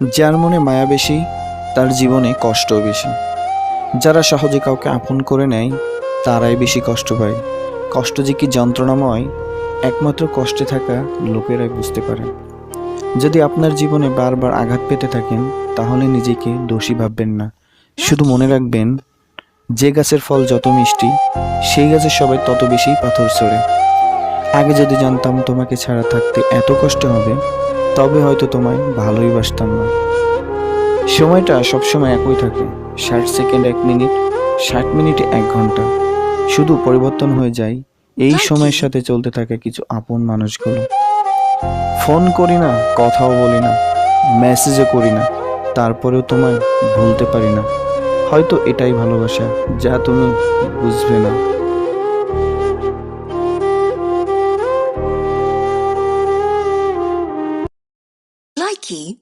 যার মনে মায়া বেশি, তার জীবনে কষ্টও বেশি। যারা সহজে কাউকে আপন করে নেয়, তারাই বেশি কষ্ট পায়। কষ্ট যে কি যন্ত্রণাময়, একমাত্র কষ্টে থাকা লোকেরাই বুঝতে পারে। যদি আপনার জীবনে বারবার আঘাত পেতে থাকেন, তাহলে নিজেকে দোষী ভাববেন না। শুধু মনে রাখবেন, যে গাছের ফল যত মিষ্টি, সেই গাছের সবাই তত বেশি পাথর ছোড়ে। আগে যদি জানতাম তোমাকে ছাড়া থাকতে এত কষ্ট হবে তবে হয়তো তোমায় ভালোই বাসতাম না। সময়টা সবসময় একই থাকে ষাট সেকেন্ড এক মিনিট ষাট মিনিটে এক ঘণ্টা। শুধু পরিবর্তন হয়ে যায় এই সময়ের সাথে চলতে থাকে কিছু আপন মানুষগুলো। ফোন করি না কথাও বলি না মেসেজও করি না তারপরেও তোমায় ভুলতে পারি না। হয়তো এটাই ভালোবাসা যা তুমি বুঝবে না। Nike